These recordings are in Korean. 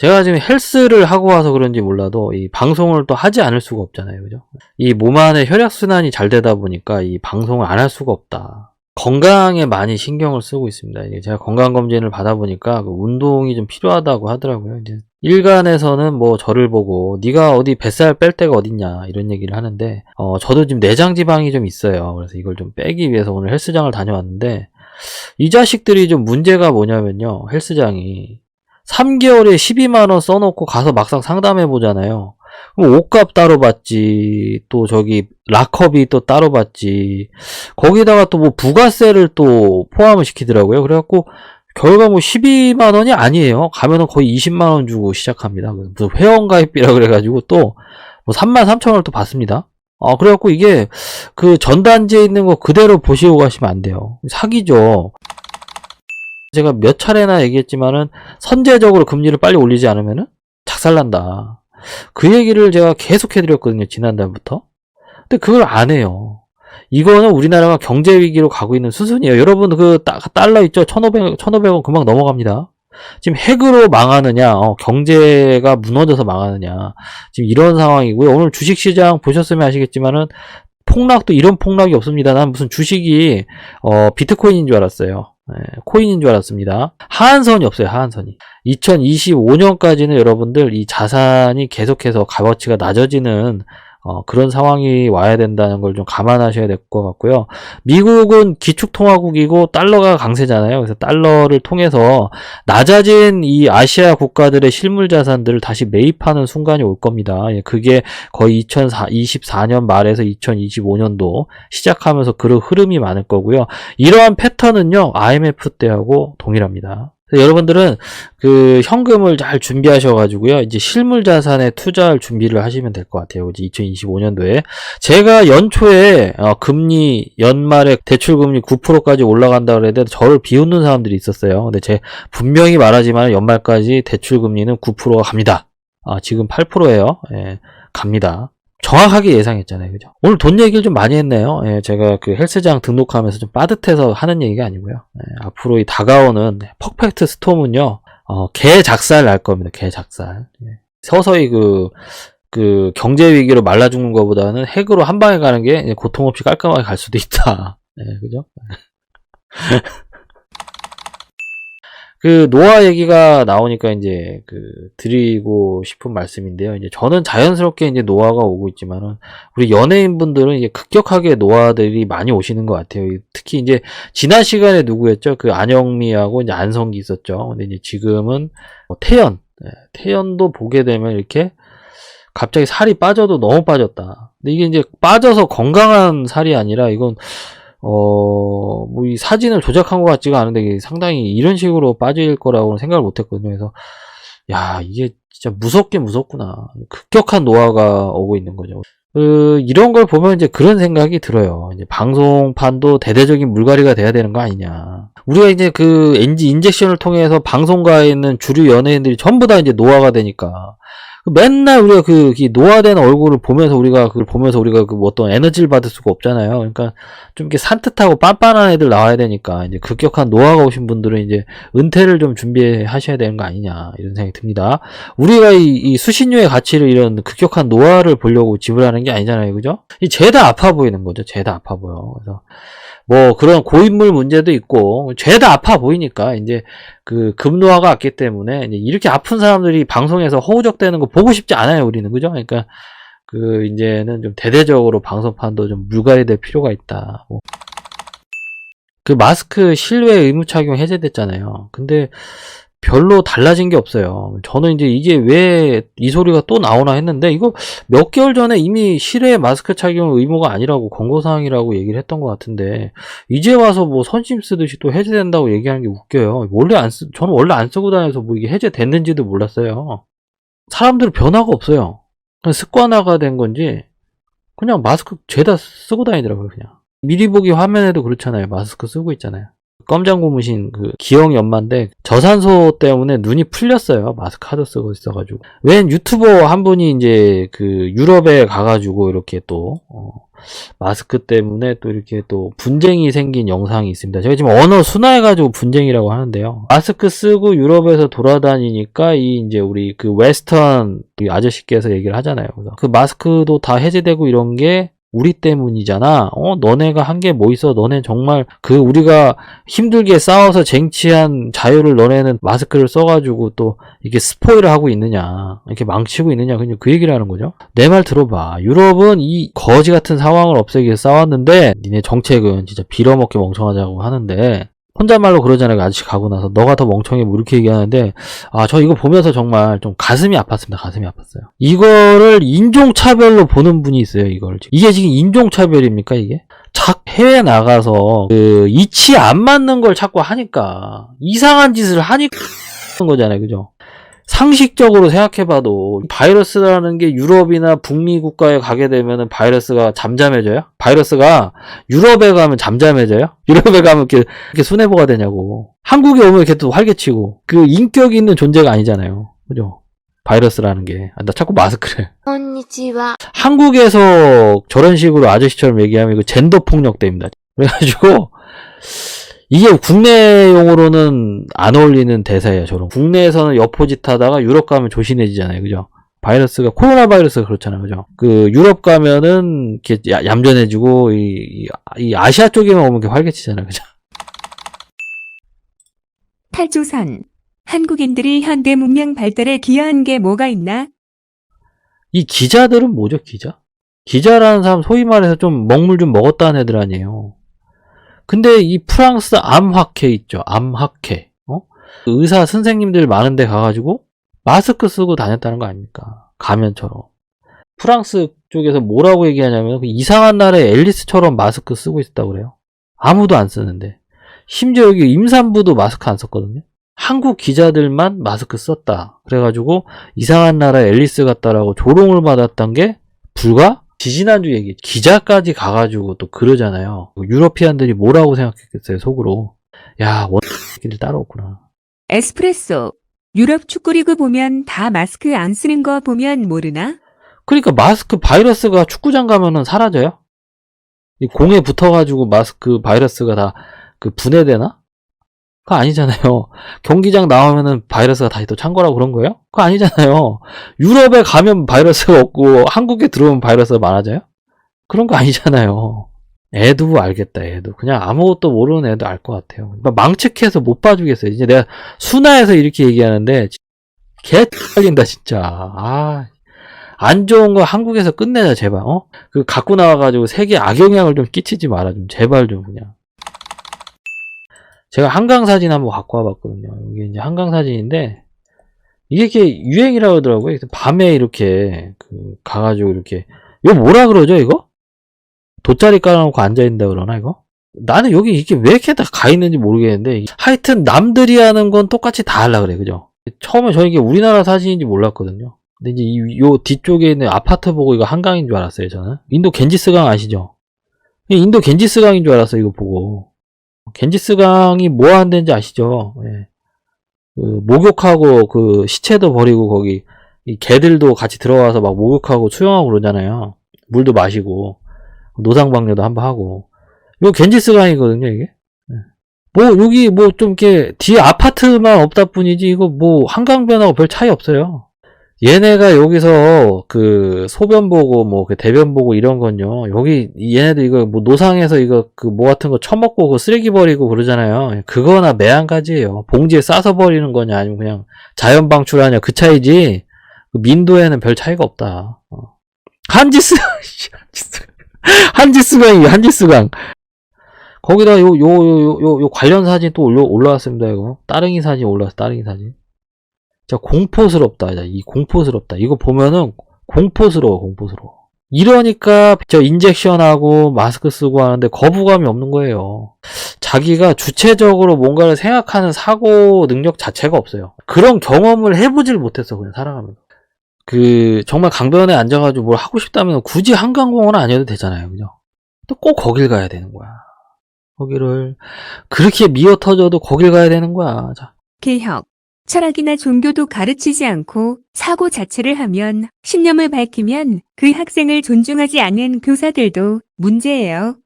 제가 지금 헬스를 하고 와서 그런지 몰라도 이 방송을 또 하지 않을 수가 없잖아요. 그죠? 이 몸 안에 혈액순환이 잘 되다 보니까 이 방송을 안 할 수가 없다. 건강에 많이 신경을 쓰고 있습니다. 제가 건강검진을 받아보니까 그 운동이 좀 필요하다고 하더라고요. 이제 일간에서는 뭐 저를 보고 네가 어디 뱃살 뺄 데가 어딨냐 이런 얘기를 하는데 어 저도 지금 내장 지방이 좀 있어요. 그래서 이걸 좀 빼기 위해서 오늘 헬스장을 다녀왔는데 이 자식들이 좀 문제가 뭐냐면요. 헬스장이 3개월에 12만원 써놓고 가서 막상 상담해 보잖아요. 그럼 옷값 따로 받지, 또 저기 락커비 또 따로 받지, 거기다가 또 뭐 부가세를 또 포함을 시키더라고요. 그래갖고 결과 뭐 12만 원이 아니에요. 가면은 거의 20만 원 주고 시작합니다. 무슨 회원가입비라 그래가지고 또 뭐 3만 3천 원을 또 받습니다. 아, 그래갖고 이게 그 전단지에 있는 거 그대로 보시고 가시면 안 돼요. 사기죠. 제가 몇 차례나 얘기했지만은 선제적으로 금리를 빨리 올리지 않으면은 작살난다. 그 얘기를 제가 계속 해드렸거든요. 지난달부터. 근데 그걸 안 해요. 이거는 우리나라가 경제 위기로 가고 있는 수순이에요. 여러분 그 따- 달러 있죠? 1,500, 1,500원 금방 넘어갑니다. 지금 핵으로 망하느냐, 어, 경제가 무너져서 망하느냐. 지금 이런 상황이고요. 오늘 주식시장 보셨으면 아시겠지만은 폭락도 이런 폭락이 없습니다. 난 무슨 주식이 어, 비트코인인 줄 알았어요. 예, 코인인 줄 알았습니다. 하한선이 없어요. 하한선이. 2025년까지는 여러분들 이 자산이 계속해서 값어치가 낮아지는 어, 그런 상황이 와야 된다는 걸 좀 감안하셔야 될 것 같고요. 미국은 기축통화국이고 달러가 강세잖아요. 그래서 달러를 통해서 낮아진 이 아시아 국가들의 실물 자산들을 다시 매입하는 순간이 올 겁니다. 예, 그게 거의 2024년 말에서 2025년도 시작하면서 그런 흐름이 많을 거고요. 이러한 패턴은요, IMF 때하고 동일합니다. 여러분들은 그 현금을 잘 준비하셔가지고요, 이제 실물 자산에 투자할 준비를 하시면 될 것 같아요. 이제 2025년도에. 제가 연초에, 어, 금리, 연말에 대출금리 9%까지 올라간다 그랬는데 저를 비웃는 사람들이 있었어요. 근데 제 분명히 말하지만 연말까지 대출금리는 9%가 갑니다. 아, 지금 8%예요. 예, 갑니다. 정확하게 예상했잖아요. 그죠? 오늘 돈 얘기를 좀 많이 했네요. 예, 제가 그 헬스장 등록하면서 좀 빠듯해서 하는 얘기가 아니고요. 예, 앞으로 이 다가오는 퍼펙트 스톰은요, 어, 개 작살 날 겁니다. 개 작살. 예. 서서히 그, 그 경제 위기로 말라 죽는 것보다는 핵으로 한 방에 가는 게 고통 없이 깔끔하게 갈 수도 있다. 예, 그죠? 그 노아 얘기가 나오니까 이제 그 드리고 싶은 말씀인데요. 이제 저는 자연스럽게 이제 노아가 오고 있지만은 우리 연예인분들은 이제 급격하게 노아들이 많이 오시는 것 같아요. 특히 이제 지난 시간에 누구였죠? 그 안영미하고 이제 안성기 있었죠. 근데 이제 지금은 뭐 태연, 네, 태연도 보게 되면 이렇게 갑자기 살이 빠져도 너무 빠졌다. 근데 이게 이제 빠져서 건강한 살이 아니라 이건 어, 뭐, 이 사진을 조작한 것 같지가 않은데, 상당히 이런 식으로 빠질 거라고는 생각을 못 했거든요. 그래서, 야, 이게 진짜 무섭게 무섭구나. 급격한 노화가 오고 있는 거죠. 그, 이런 걸 보면 이제 그런 생각이 들어요. 이제 방송판도 대대적인 물갈이가 돼야 되는 거 아니냐. 우리가 이제 그 엔지 인젝션을 통해서 방송가에 있는 주류 연예인들이 전부 다 이제 노화가 되니까. 맨날 우리가 그, 이 노화된 얼굴을 보면서 우리가 그걸 보면서 우리가 그 어떤 에너지를 받을 수가 없잖아요. 그러니까 좀 이렇게 산뜻하고 빤빤한 애들 나와야 되니까 이제 급격한 노화가 오신 분들은 이제 은퇴를 좀 준비하셔야 되는 거 아니냐 이런 생각이 듭니다. 우리가 이, 이 수신료의 가치를 이런 급격한 노화를 보려고 지불하는 게 아니잖아요, 그죠? 이 죄다 아파 보이는 거죠. 죄다 아파 보여. 그래서 뭐 그런 고인물 문제도 있고 죄다 아파 보이니까 이제 그 급노화가 왔기 때문에 이렇게 아픈 사람들이 방송에서 허우적대는 거 보고 싶지 않아요, 우리는 그죠? 그러니까 그 이제는 좀 대대적으로 방송판도 좀 물갈이될 필요가 있다. 뭐. 그 마스크 실외 의무 착용 해제됐잖아요. 근데 별로 달라진 게 없어요. 저는 이제 이게 왜 이 소리가 또 나오나 했는데 이거 몇 개월 전에 이미 실외 마스크 착용 의무가 아니라고 권고사항이라고 얘기를 했던 것 같은데 이제 와서 뭐 선심 쓰듯이 또 해제된다고 얘기하는 게 웃겨요. 원래 안 쓰, 저는 원래 안 쓰고 다녀서 뭐 이게 해제됐는지도 몰랐어요. 사람들 변화가 없어요. 그냥 습관화가 된 건지 그냥 마스크 죄다 쓰고 다니더라고요 그냥 미리 보기 화면에도 그렇잖아요 마스크 쓰고 있잖아요 껌장 고무신 그 기형이 엄마인데 저산소 때문에 눈이 풀렸어요. 마스크 하도 쓰고 있어가지고. 웬 유튜버 한 분이 이제 그 유럽에 가가지고 이렇게 또 어, 마스크 때문에 또 이렇게 또 분쟁이 생긴 영상이 있습니다. 제가 지금 언어 순화해가지고 분쟁이라고 하는데요. 마스크 쓰고 유럽에서 돌아다니니까 이 이제 우리 그 웨스턴 이 아저씨께서 얘기를 하잖아요. 그 마스크도 다 해제되고 이런 게 우리 때문이잖아. 어, 너네가 한 게 뭐 있어? 너네 정말 그 우리가 힘들게 싸워서 쟁취한 자유를 너네는 마스크를 써가지고 또 이게 스포일을 하고 있느냐. 이렇게 망치고 있느냐. 그냥 그 얘기를 하는 거죠. 내 말 들어봐. 유럽은 이 거지 같은 상황을 없애기 위해 싸웠는데 니네 정책은 진짜 빌어먹게 멍청하자고 하는데 혼잣말로 그러잖아요. 그 아저씨 가고 나서 너가 더 멍청해 뭐 이렇게 얘기하는데 아 저 이거 보면서 정말 좀 가슴이 아팠습니다. 가슴이 아팠어요. 이거를 인종차별로 보는 분이 있어요. 이걸. 이게 지금 인종차별입니까 이게? 착 해외 나가서 그 이치 안 맞는 걸 자꾸 하니까 이상한 짓을 하니까 거잖아요. 그죠? 상식적으로 생각해봐도 바이러스라는 게 유럽이나 북미 국가에 가게 되면 바이러스가 잠잠해져요? 바이러스가 유럽에 가면 잠잠해져요? 유럽에 가면 이렇게, 이렇게 순애보가 되냐고. 한국에 오면 이렇게 또 활개치고. 그 인격이 있는 존재가 아니잖아요. 그죠? 바이러스라는 게. 아, 나 자꾸 마스크를. 안녕하세요. 한국에서 저런 식으로 아저씨처럼 얘기하면 이거 젠더 폭력 때입니다. 그래가지고, 이게 국내 용어로는 안 어울리는 대사예요. 저런 국내에서는 여포짓 하다가 유럽 가면 조신해지잖아요. 그죠? 바이러스가 코로나 바이러스가 그렇잖아요. 그죠? 그 유럽 가면은 이렇게 야- 얌전해지고 이, 이- 이 아시아 쪽에만 오면 이렇게 활개치잖아요. 그죠? 탈조선. 한국인들이 현대 문명 발달에 기여한 게 뭐가 있나? 이 기자들은 뭐죠, 기자? 기자라는 사람 소위 말해서 좀 먹물 좀 먹었다는 애들 아니에요. 근데 이 프랑스 암학회 있죠, 암학회. 어? 그 의사 선생님들 많은데 가가지고 마스크 쓰고 다녔다는 거 아닙니까? 가면처럼. 프랑스 쪽에서 뭐라고 얘기하냐면 그 이상한 나라의 앨리스처럼 마스크 쓰고 있었다고 그래요. 아무도 안 쓰는데. 심지어 여기 임산부도 마스크 안 썼거든요. 한국 기자들만 마스크 썼다. 그래가지고 이상한 나라 앨리스 같다라고 조롱을 받았던 게 불과 지지난주 얘기 기자까지 가가지고 또 그러잖아요 유러피안들이 뭐라고 생각했겠어요 속으로 야 원끼리 따로 없구나 에스프레소. 유럽 축구리그 보면 다 마스크 안 쓰는 거 보면 모르나? 그러니까 마스크 바이러스가 축구장 가면은 사라져요 이 공에 붙어가지고 마스크 바이러스가 다 그 분해되나? 그거 아니잖아요. 경기장 나오면은 바이러스가 다시 또 찬 거라고 그런 거예요? 그거 아니잖아요. 유럽에 가면 바이러스가 없고 한국에 들어오면 바이러스가 많아져요? 그런 거 아니잖아요. 애도 알겠다, 애도. 그냥 아무것도 모르는 애도 알 것 같아요. 막 망측해서 못 봐주겠어요. 이제 내가 순화해서 이렇게 얘기하는데, 개 X린다, 진짜. 아, 안 좋은 거 한국에서 끝내자, 제발, 어? 그 갖고 나와가지고 세계 악영향을 좀 끼치지 마라, 좀. 제발 좀, 그냥. 제가 한강 사진 한번 갖고 와봤거든요. 이게 이제 한강 사진인데, 이게 이렇게 유행이라고 하더라고요. 밤에 이렇게, 그, 가가지고 이렇게, 이거 뭐라 그러죠, 이거? 돗자리 깔아놓고 앉아있는다 그러나, 이거? 나는 여기 이게 왜 이렇게 다 가 있는지 모르겠는데, 하여튼 남들이 하는 건 똑같이 다 하려 그래, 그죠? 처음에 저 이게 우리나라 사진인지 몰랐거든요. 근데 이제 이, 요 뒤쪽에 있는 아파트 보고 이거 한강인 줄 알았어요, 저는. 인도 겐지스강 아시죠? 이 인도 겐지스강인 줄 알았어요, 이거 보고. 겐지스강이 뭐 하는 데인지 아시죠? 예. 그 목욕하고 그 시체도 버리고 거기 이 개들도 같이 들어와서 막 목욕하고 수영하고 그러잖아요. 물도 마시고 노상방뇨도 한번 하고. 요 겐지스강이거든요, 이게. 예. 뭐 여기 뭐 좀 이렇게 뒤에 아파트만 없다 뿐이지 이거 뭐 한강변하고 별 차이 없어요. 얘네가 여기서 그 소변 보고 뭐 그 대변 보고 이런 건요. 여기 얘네들 이거 뭐 노상에서 이거 그 뭐 같은 거 처먹고 그 쓰레기 버리고 그러잖아요. 그거나 매한가지예요. 봉지에 싸서 버리는 거냐 아니면 그냥 자연 방출하냐 그 차이지. 그 민도에는 별 차이가 없다. 어. 한지스 한지스 한지스강이 한지스강. 거기다 요요요 요 요 관련 사진 또 올라 올라왔습니다 이거. 따릉이 사진 올라왔어 따릉이 사진. 자, 공포스럽다. 자, 이 공포스럽다. 이거 보면은 공포스러워, 공포스러워. 이러니까 저 인젝션하고 마스크 쓰고 하는데 거부감이 없는 거예요. 자기가 주체적으로 뭔가를 생각하는 사고 능력 자체가 없어요. 그런 경험을 해보질 못했어, 그냥 살아가면서. 그, 정말 강변에 앉아가지고 뭘 하고 싶다면 굳이 한강공원 아니어도 되잖아요, 그죠? 또 꼭 거길 가야 되는 거야. 거기를 그렇게 미어 터져도 거길 가야 되는 거야. 자, 개혁. 철학이나 종교도 가르치지 않고 사고 자체를 하면 신념을 밝히면 그 학생을 존중하지 않는 교사들도 문제예요.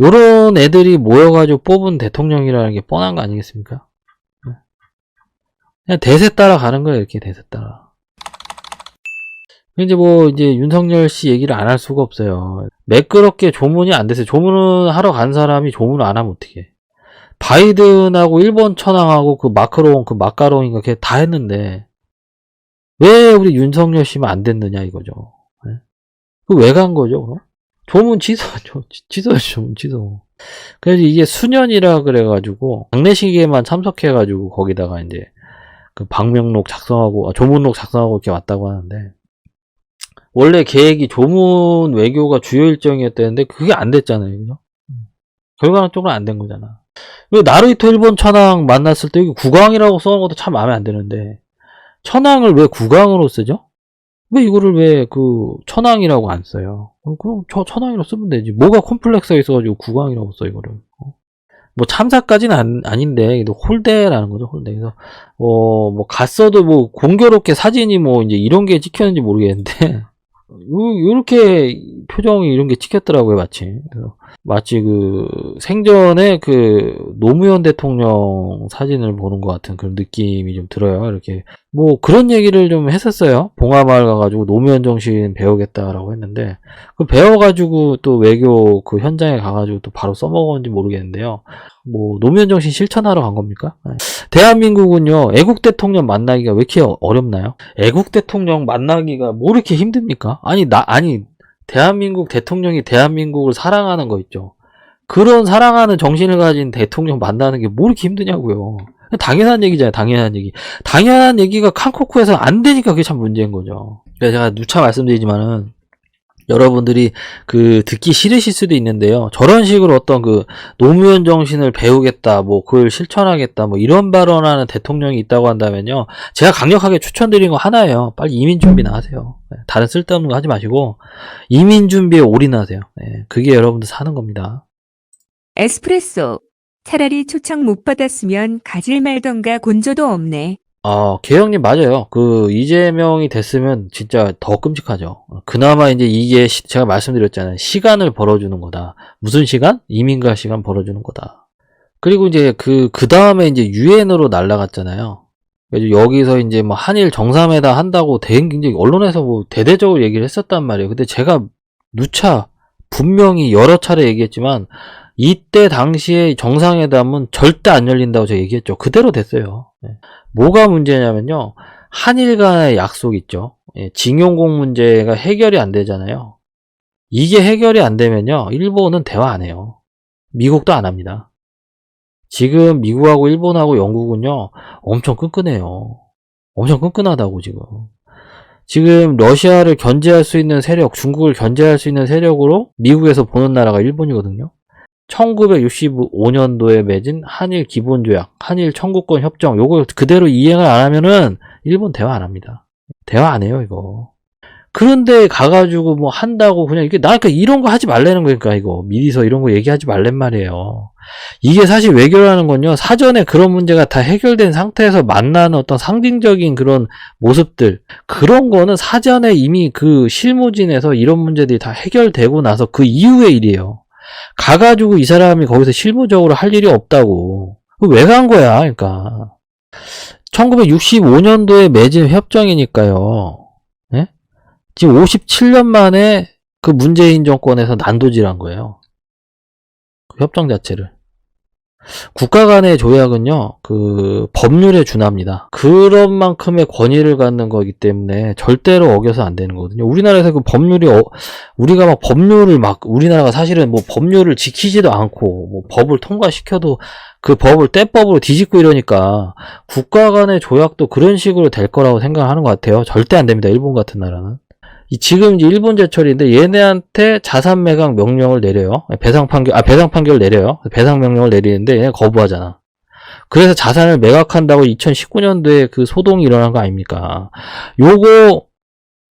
요런 애들이 모여가지고 뽑은 대통령이라는 게 뻔한 거 아니겠습니까? 네. 그냥 대세 따라 가는 거예요, 이렇게 대세 따라. 이제 뭐, 이제 윤석열 씨 얘기를 안 할 수가 없어요. 매끄럽게 조문이 안 됐어요. 조문을 하러 간 사람이 조문을 안 하면 어떡해. 바이든하고 일본 천황하고 그 마크롱, 그 마카롱인가 걔 다 했는데, 왜 우리 윤석열 씨만 안 됐느냐 이거죠. 그왜 간 거죠, 그럼? 조문 취소, 취소, 조문 취소. 그래서 이게 수년이라 그래가지고, 장례식에만 참석해가지고, 거기다가 이제, 그 방명록 작성하고, 아, 조문록 작성하고 이렇게 왔다고 하는데, 원래 계획이 조문 외교가 주요 일정이었다는데, 그게 안 됐잖아요, 그죠? 결과적으로 안된 거잖아. 왜 나루히토 일본 천황 만났을 때 여기 국왕이라고 써놓은 것도 참 마음에 안 드는데, 천황을 왜 국왕으로 쓰죠? 왜 이거를 왜 그 천왕이라고 안 써요? 어, 그럼 저 천왕이라고 쓰면 되지. 뭐가 콤플렉스가 있어가지고 국왕이라고 써 이거를. 어? 뭐 참사까지는 안, 아닌데 홀대라는 거죠 홀대. 그래서 어뭐 갔어도 뭐 공교롭게 사진이 뭐 이제 이런 게 찍혔는지 모르겠는데 요- 요렇게 표정이 이런 게 찍혔더라고요 마치. 마치 그 생전에 그 노무현 대통령 사진을 보는 것 같은 그런 느낌이 좀 들어요. 이렇게 뭐 그런 얘기를 좀 했었어요. 봉화마을 가가지고 노무현 정신 배우겠다라고 했는데 그 배워가지고 또 외교 그 현장에 가가지고 또 바로 써먹었는지 모르겠는데요. 뭐 노무현 정신 실천하러 간 겁니까? 네. 대한민국은요 애국 대통령 만나기가 왜 이렇게 어- 어렵나요? 애국 대통령 만나기가 뭐 이렇게 힘듭니까? 아니 나 아니 대한민국 대통령이 대한민국을 사랑하는 거 있죠. 그런 사랑하는 정신을 가진 대통령 만나는 게 뭐 이렇게 힘드냐고요. 당연한 얘기잖아요. 당연한 얘기. 당연한 얘기가 칸코쿠에서 안 되니까 그게 참 문제인 거죠. 그래서 제가 누차 말씀드리지만은 여러분들이 그 듣기 싫으실 수도 있는데요. 저런 식으로 어떤 그 노무현 정신을 배우겠다, 뭐 그걸 실천하겠다, 뭐 이런 발언하는 대통령이 있다고 한다면요. 제가 강력하게 추천드린 거 하나예요. 빨리 이민 준비나 하세요. 네, 다른 쓸데없는 거 하지 마시고 이민 준비에 올인하세요. 네, 그게 여러분들 사는 겁니다. 에스프레소. 차라리 초청 못 받았으면 가질 말던가 곤조도 없네. 아, 개혁님 맞아요. 그 이재명이 됐으면 진짜 더 끔찍하죠. 그나마 이제 이게 시- 제가 말씀드렸잖아요. 시간을 벌어주는 거다. 무슨 시간? 이민가 시간 벌어주는 거다. 그리고 이제 그, 그 다음에 이제 유엔으로 날아갔잖아요. 그래서 여기서 이제 뭐 한일 정상회담 한다고 대, 굉장히 언론에서 뭐 대대적으로 얘기를 했었단 말이에요. 근데 제가 누차 분명히 여러 차례 얘기했지만 이때 당시에 정상회담은 절대 안 열린다고 제가 얘기했죠. 그대로 됐어요. 네. 뭐가 문제냐면요. 한일 간의 약속 있죠. 예, 징용공 문제가 해결이 안 되잖아요. 이게 해결이 안 되면요. 일본은 대화 안 해요. 미국도 안 합니다. 지금 미국하고 일본하고 영국은요. 엄청 끈끈해요. 엄청 끈끈하다고 지금. 지금 러시아를 견제할 수 있는 세력, 중국을 견제할 수 있는 세력으로 미국에서 보는 나라가 일본이거든요. 1965년도에 맺은 한일 기본조약, 한일 청구권 협정, 요걸 그대로 이행을 안 하면은 일본 대화 안 합니다. 대화 안 해요, 이거. 그런데 가가지고 뭐 한다고 그냥 이게 나 그러니까 이런 거 하지 말라는 거니까 이거 미리서 이런 거 얘기하지 말란 말이에요. 이게 사실 외교라는 건요 사전에 그런 문제가 다 해결된 상태에서 만나는 어떤 상징적인 그런 모습들 그런 거는 사전에 이미 그 실무진에서 이런 문제들이 다 해결되고 나서 그 이후의 일이에요. 가가지고 이 사람이 거기서 실무적으로 할 일이 없다고. 왜 간 거야, 그러니까. 1965년도에 맺은 협정이니까요. 예? 지금 57년 만에 그 문재인 정권에서 난도질한 거예요. 그 협정 자체를. 국가 간의 조약은요, 그, 법률에 준합니다. 그런 만큼의 권위를 갖는 거기 때문에 절대로 어겨서 안 되는 거거든요. 우리나라에서 그 법률이, 어- 우리가 막 법률을 막, 우리나라가 사실은 뭐 법률을 지키지도 않고, 뭐 법을 통과시켜도 그 법을 떼법으로 뒤집고 이러니까, 국가 간의 조약도 그런 식으로 될 거라고 생각하는 것 같아요. 절대 안 됩니다. 일본 같은 나라는. 이 지금 이제 일본 제철인데 얘네한테 자산 매각 명령을 내려요. 배상 판결 아 배상 판결 내려요. 배상 명령을 내리는데 얘네 거부하잖아. 그래서 자산을 매각한다고 2019년도에 그 소동이 일어난 거 아닙니까? 요거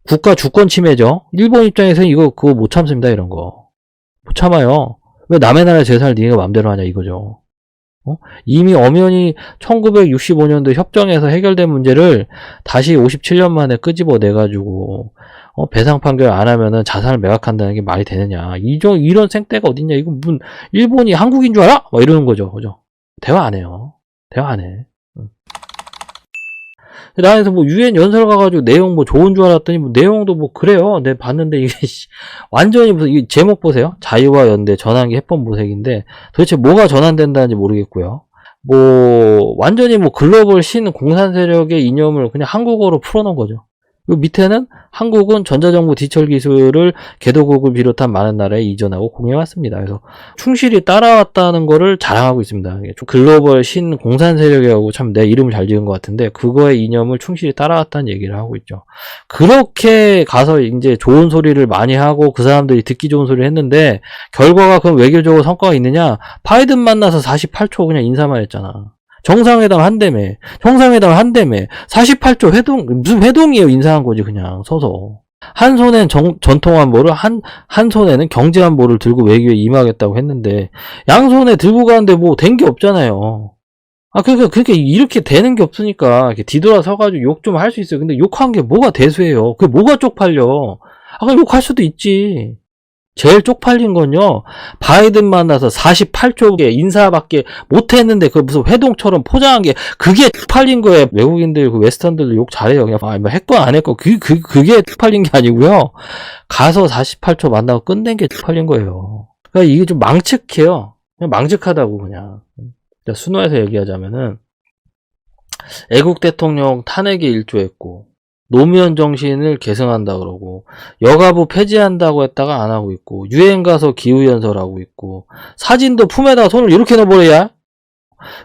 국가 주권 침해죠. 일본 입장에서는 이거 그거 못 참습니다. 이런 거. 못 참아요. 왜 남의 나라 제사를 니네가 마음대로 하냐 이거죠. 어? 이미 엄연히 1965년도 협정에서 해결된 문제를 다시 57년 만에 끄집어 내가지고 어, 배상 판결 안 하면은 자산을 매각한다는 게 말이 되느냐. 이런, 이런 생떼가 어딨냐. 이거 문, 일본이 한국인 줄 알아? 막 이러는 거죠. 그죠? 대화 안 해요. 대화 안 해. 응. 나에서 뭐 유엔 연설 가가지고 내용 뭐 좋은 줄 알았더니 뭐 내용도 뭐 그래요. 내 봤는데 이게 씨, 완전히 무슨 이 제목 보세요. 자유와 연대 전환기 해법 모색인데 도대체 뭐가 전환된다는지 모르겠고요. 뭐 완전히 뭐 글로벌 신 공산 세력의 이념을 그냥 한국어로 풀어놓은 거죠. 그 밑에는 한국은 전자정부 디지털 기술을 개도국을 비롯한 많은 나라에 이전하고 공유해왔습니다. 그래서 충실히 따라왔다는 거를 자랑하고 있습니다. 글로벌 신 공산 세력이라고 참 내 이름을 잘 지은 것 같은데 그거의 이념을 충실히 따라왔다는 얘기를 하고 있죠. 그렇게 가서 이제 좋은 소리를 많이 하고 그 사람들이 듣기 좋은 소리를 했는데 결과가 그럼 외교적으로 성과가 있느냐? 바이든 만나서 48초 그냥 인사만 했잖아. 정상회담 한다며. 정상회담 한다며. 48초 회동, 무슨 회동이에요. 인사한 거지, 그냥, 서서. 한 손엔 정- 전통 안보를, 한, 한 손에는 경제 안보를 들고 외교에 임하겠다고 했는데, 양손에 들고 가는데 뭐 된 게 없잖아요. 아, 그러니까, 그렇게 이렇게 되는 게 없으니까, 이렇게 뒤돌아서 가지고 욕 좀 할 수 있어요. 근데 욕한 게 뭐가 대수예요. 그게 뭐가 쪽팔려. 아, 그럼 욕할 수도 있지. 제일 쪽팔린 건요, 바이든 만나서 48쪽에 인사밖에 못했는데, 그 무슨 회동처럼 포장한 게, 그게 쪽팔린 거예요. 외국인들, 그 웨스턴들도 욕 잘해요. 그냥, 아, 뭐 했건 안 했건, 그, 그, 그게 쪽팔린 게 아니고요. 가서 48초 만나고 끝낸 게 쪽팔린 거예요. 그러니까 이게 좀 망측해요. 그냥 망측하다고, 그냥. 자, 순화해서 얘기하자면은, 애국 대통령 탄핵에 일조했고, 노무현 정신을 계승한다 그러고, 여가부 폐지한다고 했다가 안 하고 있고, 유엔 가서 기후 연설하고 있고, 사진도 품에다가 손을 이렇게 넣어버려야?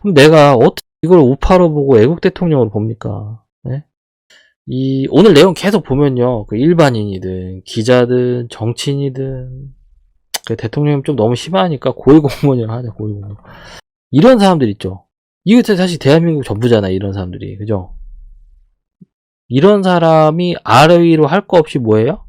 그럼 내가 어떻게 이걸 우파로 보고 애국 대통령으로 봅니까? 네? 이, 오늘 내용 계속 보면요. 그 일반인이든, 기자든, 정치인이든, 그 대통령이 좀 너무 심하니까 고위공무원이라 하자, 고위공무원. 이런 사람들 있죠. 이게 사실 대한민국 전부잖아요, 이런 사람들이. 그죠? 이런 사람이 아래 위로 할 거 없이 뭐예요?